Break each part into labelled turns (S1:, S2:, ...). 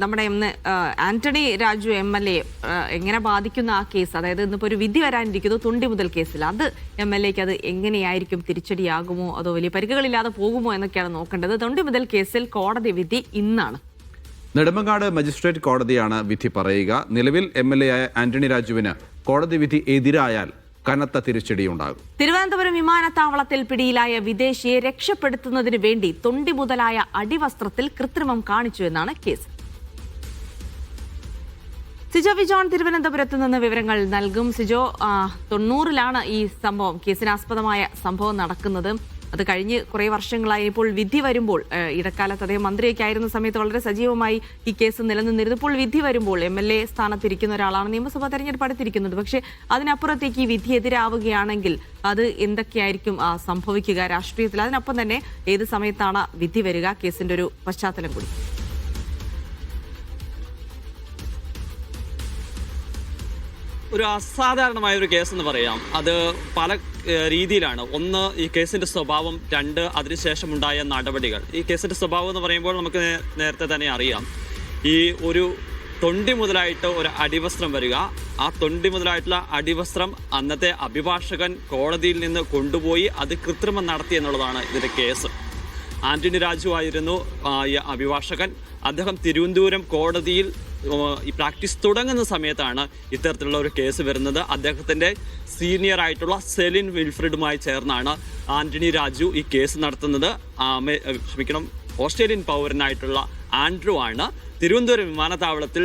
S1: നമ്മുടെ ഇന്ന് Antony Raju M L A എങ്ങനെ ബാധിക്കുന്ന ആ കേസ്? അതായത് ഇന്നിപ്പോൾ ഒരു വിധി വരാനിരിക്കുന്നു തുണ്ടി മുതൽ കേസിൽ. അത് എം എൽ എക്ക് അത് എങ്ങനെയായിരിക്കും? തിരിച്ചടിയാകുമോ? അതോ വലിയ പരിക്കുകളില്ലാതെ പോകുമോ എന്നൊക്കെയാണ് നോക്കേണ്ടത്. തൊണ്ടി മുതൽ കേസിൽ കോടതി വിധി ഇന്നാണ്.
S2: നെടുമങ്ങാട് മജിസ്ട്രേറ്റ് കോടതിയാണ് വിധി പറയുക. നിലവിൽ എം എൽ എ ആയ ആന്റണി രാജുവിന് കോടതി വിധി എതിരായാൽ കനത്ത തിരിച്ചടിയുണ്ടാകും.
S1: തിരുവനന്തപുരം വിമാനത്താവളത്തിൽ പിടിയിലായ വിദേശിയെ രക്ഷപ്പെടുത്തുന്നതിന് വേണ്ടി തൊണ്ടി മുതലായ അടിവസ്ത്രത്തിൽ കൃത്രിമം കാണിച്ചു എന്നാണ് കേസ്. സിജോ വിജോൺ തിരുവനന്തപുരത്ത് നിന്ന് വിവരങ്ങൾ നൽകും. സിജോ തൊണ്ണൂറിലാണ് ഈ സംഭവം കേസിനാസ്പദമായ സംഭവം നടക്കുന്നത്. അത് കഴിഞ്ഞ് കുറേ വർഷങ്ങളായി ഇപ്പോൾ വിധി വരുമ്പോൾ ഇടക്കാലത്ത് അദ്ദേഹം മന്ത്രിയൊക്കെ ആയിരുന്ന സമയത്ത് വളരെ സജീവമായി ഈ കേസ് നിലനിന്നിരുന്നു. ഇപ്പോൾ വിധി വരുമ്പോൾ എം എൽ എ സ്ഥാനത്തിരിക്കുന്ന ഒരാളാണ് നിയമസഭാ തെരഞ്ഞെടുപ്പ് അടുത്തിരിക്കുന്നത്. പക്ഷേ അതിനപ്പുറത്തേക്ക് ഈ വിധി എതിരാവുകയാണെങ്കിൽ അത് എന്തൊക്കെയായിരിക്കും സംഭവിക്കുക? രാഷ്ട്രീയത്തിൽ അതിനൊപ്പം തന്നെ ഏത് സമയത്താണ് വിധി വരിക? കേസിന്റെ ഒരു പശ്ചാത്തലം കൂടി.
S3: ഒരു അസാധാരണമായ ഒരു കേസ് എന്ന് പറയാം. അത് പല രീതിയിലാണ്. ഒന്ന് ഈ കേസിന്റെ സ്വഭാവം. രണ്ട് അതിനുശേഷം ഉണ്ടായ നടപടികൾ. ഈ കേസിന്റെ സ്വഭാവം എന്ന് പറയുമ്പോൾ നമുക്ക് നേരത്തെ തന്നെ അറിയാം. ഈ ഒരു തൊണ്ടി മുതലായിട്ട് ഒരു അടിവസ്ത്രം വരിക. ആ തൊണ്ടി മുതലായിട്ടുള്ള അടിവസ്ത്രം അന്നത്തെ അഭിഭാഷകൻ കോടതിയിൽ നിന്ന് കൊണ്ടുപോയി അത് കൃത്രിമം നടത്തി എന്നുള്ളതാണ് ഇതിന്റെ കേസ്. ആന്റണി രാജു ആയിരുന്നു അഭിഭാഷകൻ. അദ്ദേഹം തിരുവനന്തപുരം കോടതിയിൽ ഈ പ്രാക്ടീസ് തുടങ്ങുന്ന സമയത്താണ് ഇത്തരത്തിലുള്ള ഒരു കേസ് വരുന്നത്. അദ്ദേഹത്തിന്റെ സീനിയർ ആയിട്ടുള്ള സെലിൻ വിൽഫ്രിഡുമായി ചേർന്നാണ് ആന്റണി രാജു ഈ കേസ് നടത്തുന്നത്. ക്ഷമിക്കണം ഓസ്ട്രേലിയൻ പൗരനായിട്ടുള്ള ആൻഡ്രു ആണ് തിരുവനന്തപുരം വിമാനത്താവളത്തിൽ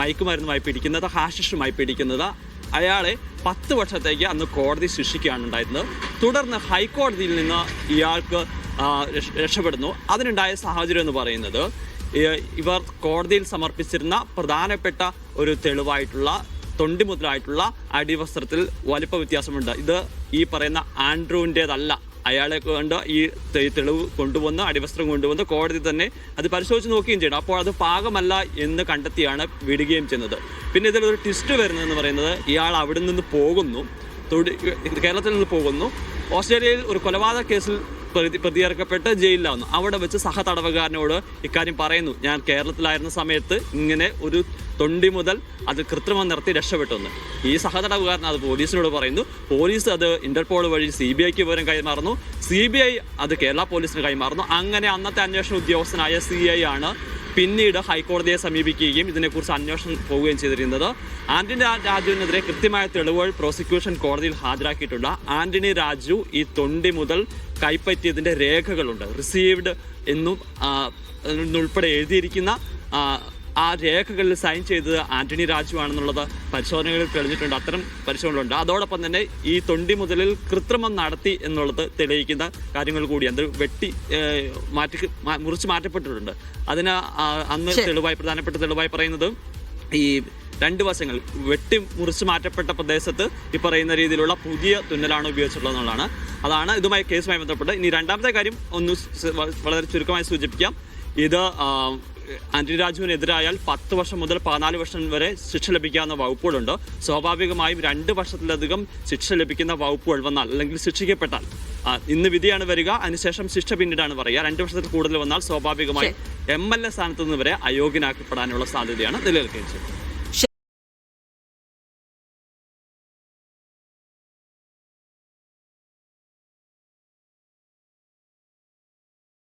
S3: മയക്കുമരുന്നുമായി പിടിക്കുന്നത് ഹാഷിഷുമായി പിടിക്കുന്നത്. അയാളെ പത്ത് വർഷത്തേക്ക് അന്ന് കോടതി ശിക്ഷിക്കുകയാണ് ഉണ്ടായിരുന്നത്. തുടർന്ന് ഹൈക്കോടതിയിൽ നിന്ന് ഇയാൾക്ക് രക്ഷപ്പെടുന്നു. അതിനുണ്ടായ സാഹചര്യം എന്ന് പറയുന്നത് ഇവർ കോടതിയിൽ സമർപ്പിച്ചിരുന്ന പ്രധാനപ്പെട്ട ഒരു തെളിവായിട്ടുള്ള തൊണ്ടി മുതലായിട്ടുള്ള അടിവസ്ത്രത്തിൽ വലിപ്പ വ്യത്യാസമുണ്ട്. ഇത് ഈ പറയുന്ന ആൻഡ്രൂവിന്റെതല്ല. അയാളെ കൊണ്ട് ഈ തെളിവ് കൊണ്ടുവന്ന് അടിവസ്ത്രം കൊണ്ടുവന്ന് കോടതി തന്നെ അത് പരിശോധിച്ച് നോക്കുകയും ചെയ്യണം അപ്പോൾ അത് പാകമല്ല എന്ന് കണ്ടെത്തിയാണ് വിടുകയും ചെയ്യുന്നത്. പിന്നെ ഇതിലൊരു ട്വിസ്റ്റ് വരുന്നതെന്ന് പറയുന്നത് ഇയാൾ അവിടെ നിന്ന് പോകുന്നു കേരളത്തിൽ നിന്ന് പോകുന്നു. ഓസ്ട്രേലിയയിൽ ഒരു കൊലപാതക കേസിൽ പ്രതി പ്രതിയേർക്കപ്പെട്ട് ജയിലിലാവുന്നു. അവിടെ വെച്ച് സഹ തടവുകാരനോട് ഇക്കാര്യം പറയുന്നു. ഞാൻ കേരളത്തിലായിരുന്ന സമയത്ത് ഇങ്ങനെ ഒരു തൊണ്ടി മുതൽ അത് കൃത്രിമം നിർത്തി രക്ഷപ്പെട്ടെന്ന്. ഈ സഹതടവുകാരൻ അത് പോലീസിനോട് പറയുന്നു. പോലീസ് അത് ഇന്റർപോൾ വഴി സി ബി ഐക്ക് വിവരം കൈമാറുന്നു. സി ബി ഐ അത് കേരള പോലീസിന് കൈമാറുന്നു. അങ്ങനെ അന്നത്തെ അന്വേഷണ ഉദ്യോഗസ്ഥനായ സി ഐ ആണ് പിന്നീട് ഹൈക്കോടതിയെ സമീപിക്കുകയും ഇതിനെക്കുറിച്ച് അന്വേഷണം പോവുകയും ചെയ്തിരുന്നത്. ആന്റണി രാജുവിനെതിരെ കൃത്യമായ തെളിവുകൾ പ്രോസിക്യൂഷൻ കോടതിയിൽ ഹാജരാക്കിയിട്ടുണ്ട്. ആന്റണി രാജു ഈ തൊണ്ടി മുതൽ കൈപ്പറ്റിയതിന്റെ രേഖകളുണ്ട്. റിസീവ്ഡ് എന്നും ഉൾപ്പെടെ എഴുതിയിരിക്കുന്ന ആ, രേഖകളിൽ സൈൻ ചെയ്തത് ആന്റണി രാജു ആണെന്നുള്ളത് പരിശോധനകളിൽ തെളിഞ്ഞിട്ടുണ്ട്. അത്തരം പരിശോധനകളുണ്ട്. അതോടൊപ്പം തന്നെ ഈ തൊണ്ടി മുതലിൽ കൃത്രിമം നടത്തി എന്നുള്ളത് തെളിയിക്കുന്ന കാര്യങ്ങൾ കൂടി അത് വെട്ടി മാറ്റി മുറിച്ച് മാറ്റപ്പെട്ടിട്ടുണ്ട്. അതിന് അന്ന് തെളിവായി പ്രധാനപ്പെട്ട തെളിവായി പറയുന്നത് ഈ രണ്ട് വശങ്ങൾ വെട്ടി മുറിച്ച് മാറ്റപ്പെട്ട പ്രദേശത്ത് ഈ പറയുന്ന രീതിയിലുള്ള പുതിയ തുന്നലാണ് ഉപയോഗിച്ചിട്ടുള്ളത് എന്നുള്ളതാണ് അതാണ് ഇതുമായി കേസുമായി ബന്ധപ്പെട്ട്. ഇനി രണ്ടാമത്തെ കാര്യം ഒന്ന് വളരെ ചുരുക്കമായി സൂചിപ്പിക്കാം. ഇത് ആന്റണി രാജുവിനെതിരായാൽ പത്ത് വർഷം മുതൽ പതിനാല് വർഷം വരെ ശിക്ഷ ലഭിക്കാവുന്ന വകുപ്പുകളുണ്ട്. സ്വാഭാവികമായും രണ്ട് വർഷത്തിലധികം ശിക്ഷ ലഭിക്കുന്ന വകുപ്പുകൾ വന്നാൽ അല്ലെങ്കിൽ ശിക്ഷിക്കപ്പെട്ടാൽ. ഇന്ന് വിധിയാണ് വരിക അതിനുശേഷം ശിക്ഷ പിന്നീടാണ് പറയുക. രണ്ട് വർഷത്തിൽ കൂടുതൽ വന്നാൽ സ്വാഭാവികമായും എം എൽ എ സ്ഥാനത്ത് നിന്ന് വരെ അയോഗ്യനാക്കപ്പെടാനുള്ള സാധ്യതയാണ് നിലനിൽക്കുകയും ചെയ്യും